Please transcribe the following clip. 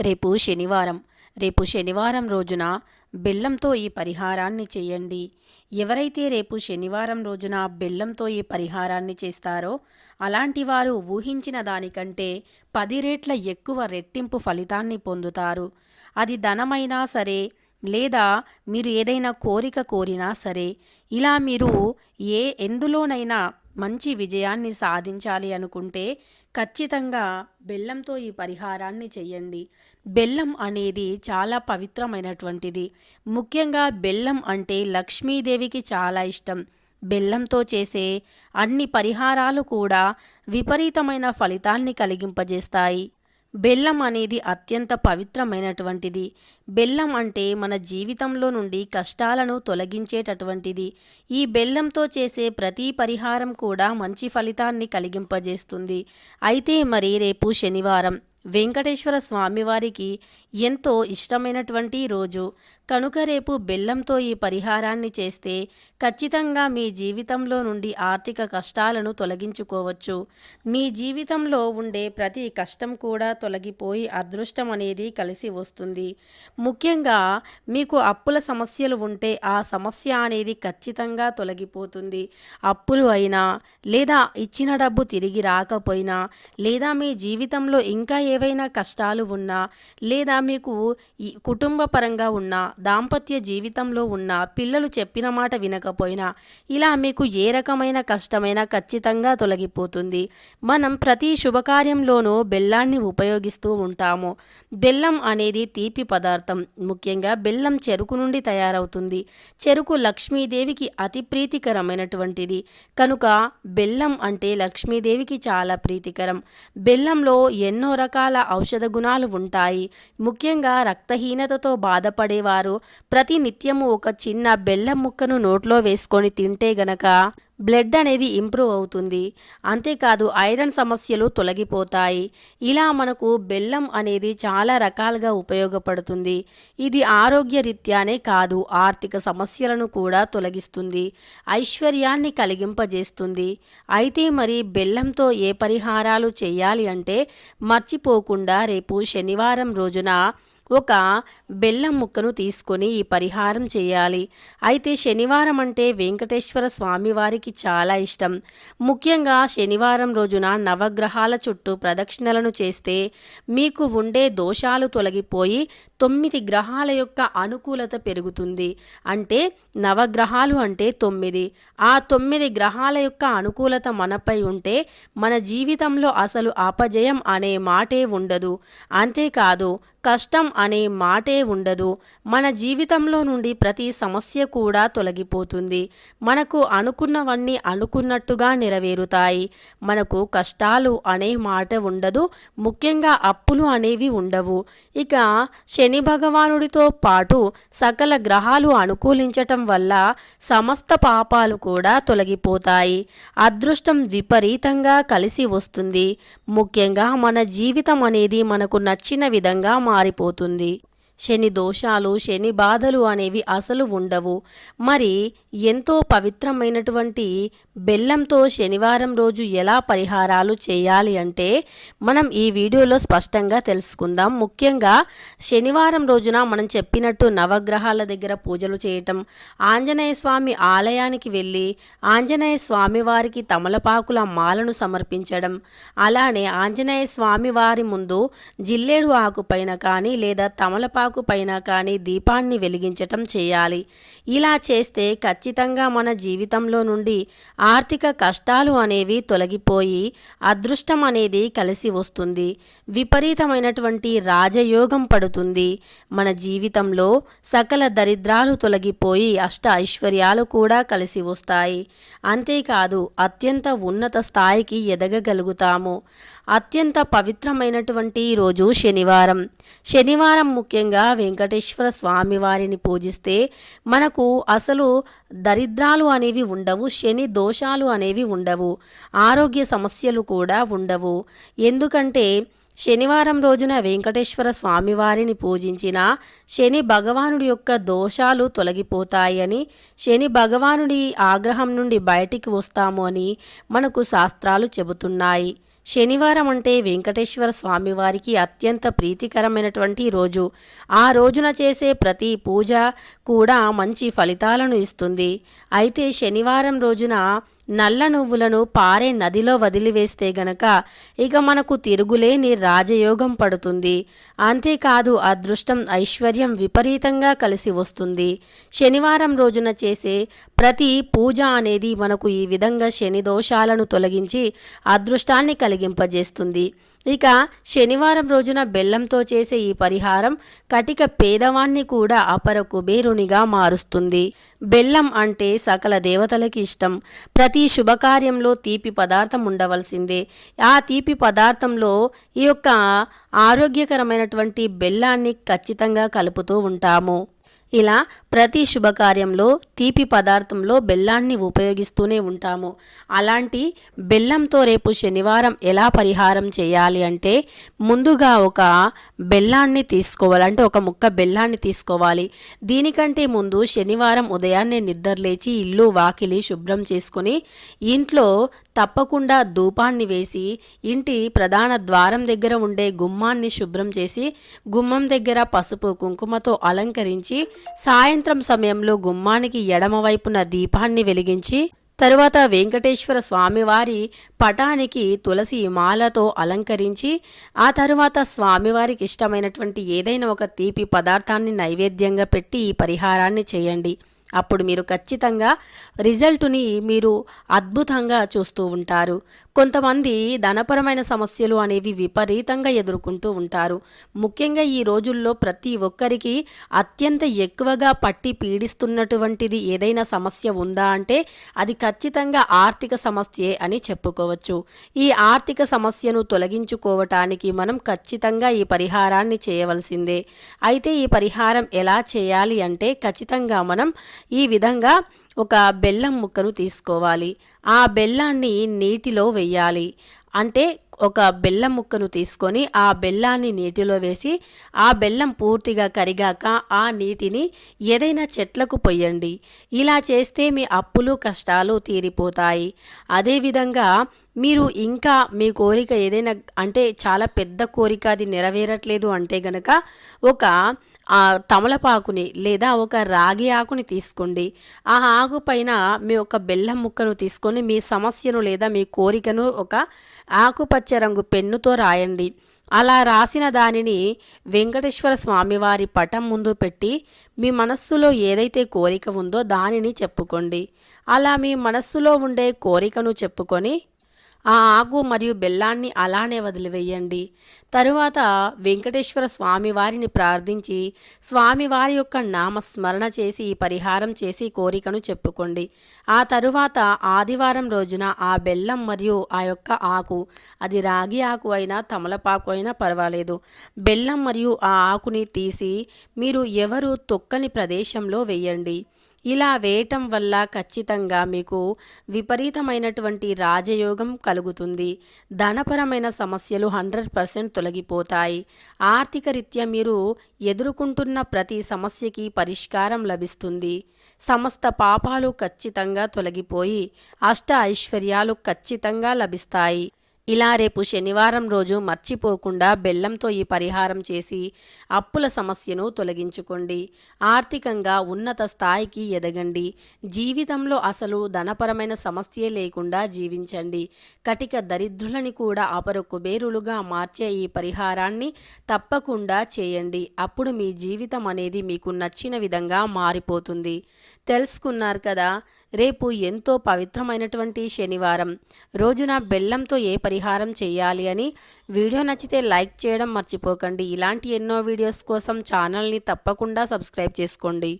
రేపు శనివారం. రేపు శనివారం రోజున బెల్లంతో ఈ పరిహారాన్ని చేయండి. ఎవరైతే రేపు శనివారం రోజున బెల్లంతో ఈ పరిహారాన్ని చేస్తారో అలాంటి వారు ఊహించిన దానికంటే పది రేట్ల ఎక్కువ రెట్టింపు ఫలితాన్ని పొందుతారు. అది ధనమైనా సరే లేదా మీరు ఏదైనా కోరిక కోరినా సరే ఇలా మీరు ఏ ఎందులోనైనా మంచి విజయాన్ని సాధించాలి అనుకుంటే ఖచ్చితంగా బెల్లంతో ఈ పరిహారాన్ని చేయండి బెల్లం అనేది చాలా పవిత్రమైనటువంటిది. ముఖ్యంగా బెల్లం అంటే లక్ష్మీదేవికి చాలా ఇష్టం. బెల్లంతో చేసే అన్ని పరిహారాలు కూడా విపరీతమైన ఫలితాల్ని కలిగింపజేస్తాయి. బెల్లం అనేది అత్యంత పవిత్రమైనటువంటిది. బెల్లం అంటే మన జీవితంలో నుండి కష్టాలను తొలగించేటటువంటిది. ఈ బెల్లంతో చేసే ప్రతి పరిహారం కూడా మంచి ఫలితాన్ని కలిగింపజేస్తుంది. అయితే మరి రేపు శనివారం వెంకటేశ్వర స్వామివారికి ఎంతో ఇష్టమైనటువంటి రోజు. కనుక రేపు బెల్లంతో ఈ పరిహారాన్ని చేస్తే ఖచ్చితంగా మీ జీవితంలో నుండి ఆర్థిక కష్టాలను తొలగించుకోవచ్చు. మీ జీవితంలో ఉండే ప్రతి కష్టం కూడా తొలగిపోయి అదృష్టం అనేది కలిసి వస్తుంది. ముఖ్యంగా మీకు అప్పుల సమస్యలు ఉంటే ఆ సమస్య అనేది ఖచ్చితంగా తొలగిపోతుంది. అప్పులు అయినా లేదా ఇచ్చిన డబ్బు తిరిగి రాకపోయినా లేదా మీ జీవితంలో ఇంకా ఏవైనా కష్టాలు ఉన్నా లేదా మీకు ఈ కుటుంబ పరంగా ఉన్నా దాంపత్య జీవితంలో ఉన్న పిల్లలు చెప్పిన మాట వినకపోయినా ఇలా మీకు ఏ రకమైన కష్టమైనా ఖచ్చితంగా తొలగిపోతుంది. మనం ప్రతి శుభకార్యంలోనూ బెల్లాన్ని ఉపయోగిస్తూ ఉంటాము. బెల్లం అనేది తీపి పదార్థం. ముఖ్యంగా బెల్లం చెరుకు నుండి తయారవుతుంది. చెరుకు లక్ష్మీదేవికి అతి ప్రీతికరమైనటువంటిది. కనుక బెల్లం అంటే లక్ష్మీదేవికి చాలా ప్రీతికరం. బెల్లంలో ఎన్నో రకాల ఔషధ గుణాలు ఉంటాయి. ముఖ్యంగా రక్తహీనతతో బాధపడేవారు ప్రతి నిత్యము ఒక చిన్న బెల్లం ముక్కను నోట్లో వేసుకొని తింటే గనక బ్లడ్ అనేది ఇంప్రూవ్ అవుతుంది. అంతేకాదు ఐరన్ సమస్యలు తొలగిపోతాయి. ఇలా మనకు బెల్లం అనేది చాలా రకాలుగా ఉపయోగపడుతుంది. ఇది ఆరోగ్య రీత్యానే కాదు ఆర్థిక సమస్యలను కూడా తొలగిస్తుంది. ఐశ్వర్యాన్ని కలిగింపజేస్తుంది. అయితే మరి బెల్లంతో ఏ పరిహారాలు చేయాలి అంటే మర్చిపోకుండా రేపు శనివారం రోజున ఒక బెల్లం ముక్కను తీసుకొని ఈ పరిహారం చేయాలి. అయితే శనివారం అంటే వెంకటేశ్వర స్వామివారికి చాలా ఇష్టం. ముఖ్యంగా శనివారం రోజున నవగ్రహాల చుట్టూ ప్రదక్షిణలను చేస్తే మీకు ఉండే దోషాలు తొలగిపోయి తొమ్మిది గ్రహాల యొక్క అనుకూలత పెరుగుతుంది. అంటే నవగ్రహాలు అంటే తొమ్మిది. ఆ తొమ్మిది గ్రహాల యొక్క అనుకూలత మనపై ఉంటే మన జీవితంలో అసలు అపజయం అనే మాటే ఉండదు. అంతేకాదు కష్టం అనే మాటే ఉండదు. మన జీవితంలో నుండి ప్రతి సమస్య కూడా తొలగిపోతుంది. మనకు అనుకున్నవన్నీ అనుకున్నట్టుగా నెరవేరుతాయి. మనకు కష్టాలు అనే మాట ఉండదు. ముఖ్యంగా అప్పులు అనేవి ఉండవు. ఇక శని భగవానుడితో పాటు సకల గ్రహాలు అనుకూలించటం వల్ల సమస్త పాపాలు కూడా తొలగిపోతాయి. అదృష్టం విపరీతంగా కలిసి వస్తుంది. ముఖ్యంగా మన జీవితం అనేది మనకు నచ్చిన విధంగా మారిపోతుంది. శని దోషాలు శని బాధలు అనేవి అసలు ఉండవు. మరి ఎంతో పవిత్రమైనటువంటి బెల్లంతో శనివారం రోజు ఎలా పరిహారాలు చేయాలి అంటే మనం ఈ వీడియోలో స్పష్టంగా తెలుసుకుందాం. ముఖ్యంగా శనివారం రోజున మనం చెప్పినట్టు నవగ్రహాల దగ్గర పూజలు చేయటం ఆంజనేయ స్వామి ఆలయానికి వెళ్ళి ఆంజనేయ స్వామి వారికి తమలపాకుల మాలను సమర్పించడం అలానే ఆంజనేయ స్వామి వారి ముందు జిల్లేడు ఆకు పైన కానీ లేదా తమలపాకు పైన కానీ దీపాన్ని వెలిగించటం చేయాలి. ఇలా చేస్తే ఖచ్చితంగా మన జీవితంలో నుండి ఆర్థిక కష్టాలు అనేవి తొలగిపోయి అదృష్టం అనేది కలిసి వస్తుంది. విపరీతమైనటువంటి రాజయోగం పడుతుంది. మన జీవితంలో సకల దరిద్రాలు తొలగిపోయి అష్ట ఐశ్వర్యాలు కూడా కలిసి వస్తాయి. అంతేకాదు అత్యంత ఉన్నత స్థాయికి ఎదగగలుగుతాము. అత్యంత పవిత్రమైనటువంటి రోజు శనివారం. శనివారం ముఖ్యంగా వెంకటేశ్వర స్వామి వారిని పూజిస్తే మనకు అసలు దరిద్రాలు అనేవి ఉండవు శని దోషాలు అనేవి ఉండవు ఆరోగ్య సమస్యలు కూడా ఉండవు. ఎందుకంటే శనివారం రోజున వెంకటేశ్వర స్వామివారిని పూజించిన శని భగవానుడి యొక్క దోషాలు తొలగిపోతాయని శని భగవానుడి ఆగ్రహం నుండి బయటికి వస్తాము అని మనకు శాస్త్రాలు చెబుతున్నాయి. శనివారం అంటే వెంకటేశ్వర స్వామివారికి అత్యంత ప్రీతికరమైనటువంటి రోజు. ఆ రోజున చేసే ప్రతి పూజ కూడా మంచి ఫలితాలను ఇస్తుంది. అయితే శనివారం రోజున నల్ల నువ్వులను పారే నదిలో వదిలివేస్తే గనక ఇక మనకు తిరుగులేని రాజయోగం పడుతుంది. అంతేకాదు అదృష్టం ఐశ్వర్యం విపరీతంగా కలిసి వస్తుంది. శనివారం రోజున చేసే ప్రతి పూజ అనేది మనకు ఈ విధంగా శని దోషాలను తొలగించి అదృష్టాన్ని కలిగింపజేస్తుంది. ఇక శనివారం రోజున బెల్లంతో చేసే ఈ పరిహారం కటిక పేదవాన్ని కూడా అపర కుబేరునిగా మారుస్తుంది. బెల్లం అంటే సకల దేవతలకి ఇష్టం. ప్రతి శుభకార్యంలో తీపి పదార్థం ఉండవలసిందే. ఆ తీపి పదార్థంలో ఈ యొక్క ఆరోగ్యకరమైనటువంటి బెల్లాన్ని ఖచ్చితంగా కలుపుతూ ఉంటాము. ఇలా ప్రతి శుభకార్యంలో తీపి పదార్థంలో బెల్లాన్ని ఉపయోగిస్తూనే ఉంటాము. అలాంటి బెల్లంతో రేపు శనివారం ఎలా పరిహారం చేయాలి అంటే ముందుగా ఒక బెల్లాన్ని తీసుకోవాలి. అంటే ఒక ముక్క బెల్లాన్ని తీసుకోవాలి. దీనికంటే ముందు శనివారం ఉదయాన్నే నిద్రలేచి ఇల్లు వాకిలి శుభ్రం చేసుకొని ఇంట్లో తప్పకుండా ధూపాన్ని వేసి ఇంటి ప్రధాన ద్వారం దగ్గర ఉండే గుమ్మాన్ని శుభ్రం చేసి గుమ్మం దగ్గర పసుపు కుంకుమతో అలంకరించి సాయం సాయంత్రం సమయంలో గుమ్మానికి ఎడమవైపున దీపాన్ని వెలిగించి తరువాత వెంకటేశ్వర స్వామివారి పటానికి తులసి మాలతో అలంకరించి ఆ తరువాత స్వామివారికి ఇష్టమైనటువంటి ఏదైనా ఒక తీపి పదార్థాన్ని నైవేద్యంగా పెట్టి ఈ పరిహారాన్ని చేయండి. అప్పుడు మీరు ఖచ్చితంగా రిజల్ట్ని మీరు అద్భుతంగా చూస్తూ ఉంటారు. కొంతమంది ధనపరమైన సమస్యలు అనేవి విపరీతంగా ఎదుర్కొంటూ ఉంటారు. ముఖ్యంగా ఈ రోజుల్లో ప్రతి ఒక్కరికి అత్యంత ఎక్కువగా పట్టి పీడిస్తున్నటువంటిది ఏదైనా సమస్య ఉందా అంటే అది ఖచ్చితంగా ఆర్థిక సమస్యే అని చెప్పుకోవచ్చు. ఈ ఆర్థిక సమస్యను తొలగించుకోవటానికి మనం ఖచ్చితంగా ఈ పరిహారాన్ని చేయవలసిందే. అయితే ఈ పరిహారం ఎలా చేయాలి అంటే ఖచ్చితంగా మనం ఈ విధంగా ఒక బెల్లం ముక్కను తీసుకోవాలి. ఆ బెల్లాన్ని నీటిలో వెయ్యాలి అంటే ఒక బెల్లం ముక్కను తీసుకొని ఆ బెల్లాన్ని నీటిలో వేసి ఆ బెల్లం పూర్తిగా కరిగాక ఆ నీటిని ఏదైనా చెట్లకు పొయ్యండి. ఇలా చేస్తే మీ అప్పులు కష్టాలు తీరిపోతాయి. అదేవిధంగా మీరు ఇంకా మీ కోరిక ఏదైనా అంటే చాలా పెద్ద కోరిక అది నెరవేరట్లేదు అంటే గనక ఒక ఆ తమలపాకుని లేదా ఒక రాగి ఆకుని తీసుకోండి. ఆ ఆకు పైన మీ ఒక బెల్లం ముక్కను తీసుకొని మీ సమస్యను లేదా మీ కోరికను ఒక ఆకుపచ్చ రంగు పెన్నుతో రాయండి. అలా రాసిన దానిని వెంకటేశ్వర స్వామివారి పటం ముందు పెట్టి మీ మనస్సులో ఏదైతే కోరిక ఉందో దానిని చెప్పుకోండి. అలా మీ మనస్సులో ఉండే కోరికను చెప్పుకొని ఆ ఆకు మరియు బెల్లాన్ని అలానే వదిలివేయండి. తరువాత వెంకటేశ్వర స్వామివారిని ప్రార్థించి స్వామివారి యొక్క నామస్మరణ చేసి పరిహారం చేసి కోరికను చెప్పుకోండి. ఆ తరువాత ఆదివారం రోజున ఆ బెల్లం మరియు ఆ యొక్క ఆకు అది రాగి ఆకు అయినా తమలపాకు అయినా పర్వాలేదు. బెల్లం మరియు ఆ ఆకుని తీసి మీరు ఎవరు తొక్కని ప్రదేశంలో వేయండి. ఇలా వేయటం వల్ల ఖచ్చితంగా మీకు విపరీతమైనటువంటి రాజయోగం కలుగుతుంది. ధనపరమైన సమస్యలు హండ్రెడ్ పర్సెంట్ తొలగిపోతాయి. ఆర్థిక రీత్యా మీరు ఎదుర్కొంటున్న ప్రతి సమస్యకి పరిష్కారం లభిస్తుంది. సమస్త పాపాలు ఖచ్చితంగా తొలగిపోయి అష్ట ఐశ్వర్యాలు ఖచ్చితంగా లభిస్తాయి. ఇలా రేపు శనివారం రోజు మర్చిపోకుండా బెల్లంతో ఈ పరిహారం చేసి అప్పుల సమస్యను తొలగించుకోండి. ఆర్థికంగా ఉన్నత స్థాయికి ఎదగండి. జీవితంలో అసలు ధనపరమైన సమస్యే లేకుండా జీవించండి. కటిక దరిద్రులని కూడా అపరు కుబేరులుగా మార్చే ఈ పరిహారాన్ని తప్పకుండా చేయండి. అప్పుడు మీ జీవితం అనేది మీకు నచ్చిన విధంగా మారిపోతుంది. తెలుసుకున్నారు కదా? రేపు ఎంతో పవిత్రమైనటువంటి శనివారం. రోజున బెల్లంతో ఏ పరిహారం చేయాలి అని వీడియో నచ్చితే లైక్ చేయడం మర్చిపోకండి. ఇలాంటి ఎన్నో వీడియోస్ కోసం ఛానల్ని తప్పకుండా సబ్స్క్రైబ్ చేసుకోండి.